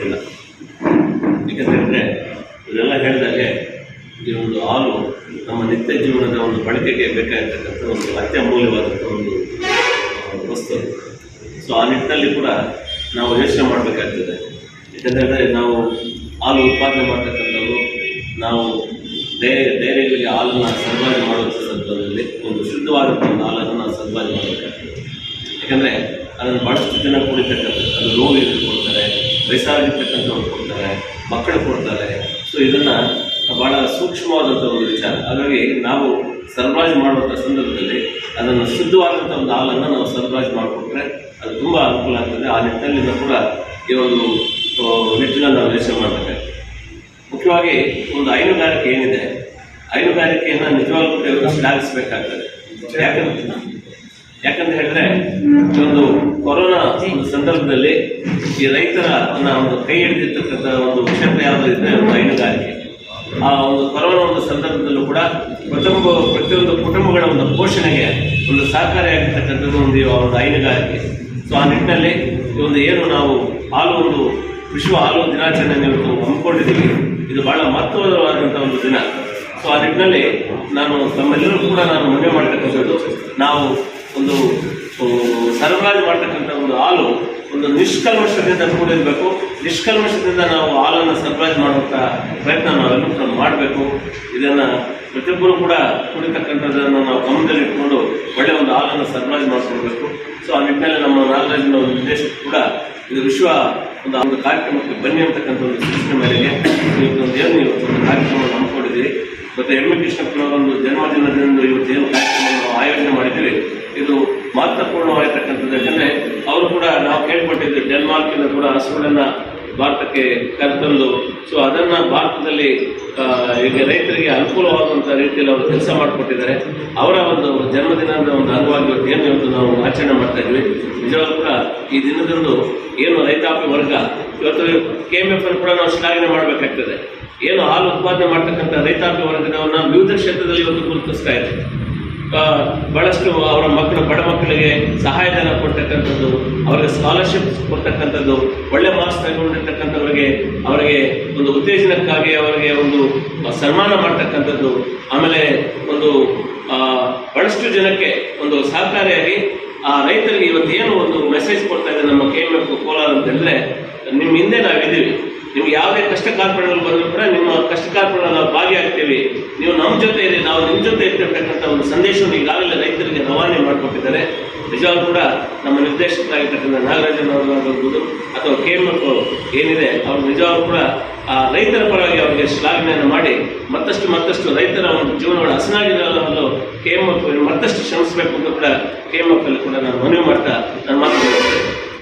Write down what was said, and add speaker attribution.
Speaker 1: ಗೊತ್ತಿಲ್ಲ ಏಕೆಂದರೆ ಇದೆಲ್ಲ ಹೇಳಿದಾಗೆ ಈ ಒಂದು ಹಾಲು ನಮ್ಮ ನಿತ್ಯ ಜೀವನದ ಒಂದು ಬಳಕೆಗೆ ಬೇಕಾಗಿರ್ತಕ್ಕಂಥ ಒಂದು ಅತ್ಯಮೂಲ್ಯವಾದಂಥ ಒಂದು ವಸ್ತು. ಸೊ ಆ ನಿಟ್ಟಿನಲ್ಲಿ ಕೂಡ ನಾವು ಯೋಚನೆ ಮಾಡಬೇಕಾಗ್ತದೆ. ಯಾಕಂದರೆ ನಾವು ಹಾಲು ಉತ್ಪಾದನೆ ಮಾಡ್ತಕ್ಕಂಥದ್ದು ನಾವು ಡೈರಿ ಡೈರಿಗಳಿಗೆ ಹಾಲನ್ನು ಸರಬರಾಜು ಮಾಡುವಂಥ ಸಂದರ್ಭದಲ್ಲಿ ಒಂದು ಶುದ್ಧವಾದಂಥ ಒಂದು ಹಾಲನ್ನು ನಾವು ಸರಬರಾಜು ಮಾಡಬೇಕಾಗ್ತದೆ. ಯಾಕಂದರೆ ಅದನ್ನು ಬಹಳಷ್ಟು ಜನ ಕುಡಿತಕ್ಕಂಥದ್ದು ಅದು ರೋಗಿಗಳು ಕೊಡ್ತಾರೆ ವಯಸ್ಸಾಗಿರ್ತಕ್ಕಂಥವ್ರು ಕೊಡ್ತಾರೆ, ಮಕ್ಕಳು ಕೊಡ್ತಾರೆ. ಸೊ ಇದನ್ನು ಭಾಳ ಸೂಕ್ಷ್ಮವಾದಂಥ ಒಂದು ವಿಚಾರ. ಹಾಗಾಗಿ ನಾವು ಸರಬರಾಜು ಮಾಡುವಂಥ ಸಂದರ್ಭದಲ್ಲಿ ಅದನ್ನು ಶುದ್ಧವಾದಂಥ ಒಂದು ಹಾಲನ್ನು ನಾವು ಸರ್ಬರಾಜು ಮಾಡಿಕೊಟ್ರೆ ಅದು ತುಂಬ ಅನುಕೂಲ ಆಗ್ತದೆ. ಆ ನಿಟ್ಟಿನಲ್ಲಿ ಕೂಡ ಈ ಒಂದು ನಿಟ್ಟಿನಲ್ಲಿ ನಾವು ಯೋಚನೆ ಮಾಡಬೇಕಾಗ್ತದೆ ಮುಖ್ಯವಾಗಿ ಒಂದು ಹೈನುಗಾರಿಕೆ ಏನಿದೆ? ಹೈನುಗಾರಿಕೆಯನ್ನು ನಿಜವಾಗ್ಲೂ ಶ್ಲಾಘಿಸಬೇಕಾಗ್ತದೆ. ಯಾಕಂತ ಯಾಕಂತ ಹೇಳಿದ್ರೆ ಒಂದು ಕೊರೋನಾ ಒಂದು ಸಂದರ್ಭದಲ್ಲಿ ಈ ರೈತರ ಒಂದು ಕೈ ಹಿಡಿದಿರ್ತಕ್ಕಂಥ ಒಂದು ಕ್ಷೇತ್ರ ಯಾವುದು ಇದೆ ಹೈನುಗಾರಿಕೆ. ಆ ಒಂದು ಕೊರೋನಾ ಒಂದು ಸಂದರ್ಭದಲ್ಲೂ ಕೂಡ ಪ್ರತಿಯೊಬ್ಬ ಪ್ರತಿಯೊಂದು ಕುಟುಂಬಗಳ ಒಂದು ಪೋಷಣೆಗೆ ಒಂದು ಸಹಕಾರಿಯಾಗಿರ್ತಕ್ಕಂಥದ್ದು ಒಂದು ಒಂದು ಹೈನುಗಾರಿಕೆ. ಸೊ ಆ ನಿಟ್ಟಿನಲ್ಲಿ ಒಂದು ಏನು ನಾವು ಹಾಲು ಒಂದು ವಿಶ್ವ ಹಾಲು ದಿನಾಚರಣೆ ಹಮ್ಮಿಕೊಂಡಿದ್ದೀವಿ. ಇದು ಬಹಳ ಮಹತ್ವವಾದಂಥ ಒಂದು ದಿನ. ಸೊ ಆ ನಿಟ್ಟಿನಲ್ಲಿ ನಾನು ತಮ್ಮೆಲ್ಲರೂ ಕೂಡ ನಾನು ಮನವಿ ಮಾಡ್ತಕ್ಕಂಥದ್ದು, ನಾವು ಒಂದು ಸರಬರಾಜು ಮಾಡ್ತಕ್ಕಂಥ ಒಂದು ಹಾಲು, ಒಂದು ನಿಷ್ಕಲ್ಮಶದಿಂದ ಕೂಡಿರಬೇಕು ನಿಷ್ಕಲ್ಮಶದಿಂದ ನಾವು ಹಾಲನ್ನು ಸರಬರಾಜು ಮಾಡುವಂಥ ಪ್ರಯತ್ನ ನಾವೆಲ್ಲರೂ ಮಾಡಬೇಕು. ಇದನ್ನು ಪ್ರತಿಯೊಬ್ಬರು ಕೂಡ ಕುಡಿತಕ್ಕಂಥದ್ದನ್ನು ನಾವು ಗಮನದಲ್ಲಿಟ್ಕೊಂಡು ಒಳ್ಳೆಯ ಒಂದು ಹಾಲನ್ನು ಸರಬರಾಜು ಮಾಡಿಕೊಡ್ಬೇಕು ಸೊ ಆ ನಿಟ್ಟಿನಲ್ಲಿ ನಮ್ಮ ನಾಗರಾಜನ ಒಂದು ನಿರ್ದೇಶ ಕೂಡ ಇದು ವಿಶ್ವ ಒಂದು ಒಂದು ಕಾರ್ಯಕ್ರಮಕ್ಕೆ ಬನ್ನಿ ಅಂತಕ್ಕಂಥ ಒಂದು ಸೂಚನೆ ಮೇರೆಗೆ ಇವತ್ತೊಂದು ಏನು ಇವತ್ತೊಂದು ಕಾರ್ಯಕ್ರಮವನ್ನು ಹಮ್ಮಿಕೊಂಡಿದ್ದೀವಿ. ಮತ್ತು ಎಂ ಎ ಕೃಷ್ಣಪ್ಪನವರ ಒಂದು ಜನ್ಮದಿನದಿಂದ ಇವತ್ತು ಏನು ಕಾರ್ಯಕ್ರಮವನ್ನು ನಾವು ಆಯೋಜನೆ ಮಾಡಿದ್ದೀವಿ ಇದು ಯಾಕಂದರೆ ಅವರು ಕೂಡ ನಾವು ಕೇಳ್ಪಟ್ಟಿದ್ದು ಡೆನ್ಮಾರ್ಕಿಂದ ಕೂಡ ಹಸುಗಳನ್ನು ಭಾರತಕ್ಕೆ ಕರೆತಂದು ಸೊ ಅದನ್ನು ಭಾರತದಲ್ಲಿ ಈಗ ರೈತರಿಗೆ ಅನುಕೂಲವಾಗುವಂಥ ರೀತಿಯಲ್ಲಿ ಅವರು ಕೆಲಸ ಮಾಡಿಕೊಟ್ಟಿದ್ದಾರೆ. ಅವರ ಒಂದು ಜನ್ಮದಿನದ ಒಂದು ಅಂಗವಾಗಿ ಏನು ಇವತ್ತು ನಾವು ಆಚರಣೆ ಮಾಡ್ತಾ ಇದ್ವಿ. ನಿಜವಾಗ್ಲೂ ಕೂಡ ಈ ದಿನದಂದು ಏನು ರೈತಾಪಿ ವರ್ಗ, ಇವತ್ತು ಕೆ ಎಂ ಎಫ್ ಕೂಡ ನಾವು ಶ್ಲಾಘನೆ ಮಾಡಬೇಕಾಗ್ತದೆ. ಏನು ಹಾಲು ಉತ್ಪಾದನೆ ಮಾಡ್ತಕ್ಕಂಥ ರೈತಾಪಿ ವರ್ಗದವನ್ನ ವಿವಿಧ ಕ್ಷೇತ್ರದಲ್ಲಿ ಇವತ್ತು ಗುರುತಿಸ್ತಾ ಇದೆ ಆ, ಬಹಳಷ್ಟು ಅವರ ಮಕ್ಕಳು ಬಡ ಮಕ್ಕಳಿಗೆ ಸಹಾಯಧನ ಕೊಡ್ತಕ್ಕಂಥದ್ದು ಅವರಿಗೆ ಸ್ಕಾಲರ್ಶಿಪ್ ಕೊಡ್ತಕ್ಕಂಥದ್ದು ಒಳ್ಳೆ ಮಾರ್ಕ್ಸ್ ತಗೊಂಡಿರ್ತಕ್ಕಂಥವ್ರಿಗೆ ಅವರಿಗೆ ಒಂದು ಉತ್ತೇಜನಕ್ಕಾಗಿ ಅವರಿಗೆ ಒಂದು ಸನ್ಮಾನ ಮಾಡ್ತಕ್ಕಂಥದ್ದು ಆಮೇಲೆ ಒಂದು ಬಹಳಷ್ಟು ಜನಕ್ಕೆ ಒಂದು ಸಹಕಾರಿಯಾಗಿ ಆ ರೈತರಿಗೆ ಇವತ್ತು ಏನು ಒಂದು ಮೆಸೇಜ್ ಕೊಡ್ತಾ ಇದೆ ನಮ್ಮ ಕೆ ಎಂ ಎಫ್ ಕೋಲಾರ ಅಂತ ಹೇಳಿದ್ರೆ ನಿಮ್ಮ ಹಿಂದೆ ನಾವಿದ್ದೀವಿ. ನಿಮ್ಗೆ ಯಾವುದೇ ಕಷ್ಟ ಕಾರ್ಪಣ್ಯಗಳು ಬಂದರೂ ಕೂಡ ನಿಮ್ಮ ನಾವು ನೀವು ನಮ್ಮ ಜೊತೆ ಇರಿ, ನಾವು ನಿಮ್ಮ ಜೊತೆ ಇರ್ತಿರ್ತಕ್ಕಂಥ ಒಂದು ಸಂದೇಶವನ್ನು ಈಗಾಗಲೇ ರೈತರಿಗೆ ರವಾನೆ ಮಾಡಿಕೊಟ್ಟಿದ್ದಾರೆ. ನಿಜವಾಗ್ಲೂ ಕೂಡ ನಮ್ಮ ನಿರ್ದೇಶಕರಾಗಿರ್ತಕ್ಕಂಥ ನಾಗರಾಜನ್ ಅವರಾಗಿರ್ಬೋದು ಅಥವಾ ಕೆ ಎಂ ಎಫ್ ಏನಿದೆ, ಅವ್ರು ನಿಜವಾಗ್ಲೂ ಕೂಡ ಆ ರೈತರ ಪರವಾಗಿ ಅವರಿಗೆ ಶ್ಲಾಘನೆಯನ್ನು ಮಾಡಿ ಮತ್ತಷ್ಟು ಮತ್ತಷ್ಟು ರೈತರ ಒಂದು ಜೀವನಗಳು ಹಸನಾಗಿರಲು ಕೆ ಎಂ ಎಫ್ ಮತ್ತಷ್ಟು ಶ್ರಮಿಸಬೇಕು ಅಂತ ಕೂಡ ಕೆ ಎಂ ಎಫ್ ಅಲ್ಲಿ ಕೂಡ ನಾನು ಮನವಿ ಮಾಡ್ತಾ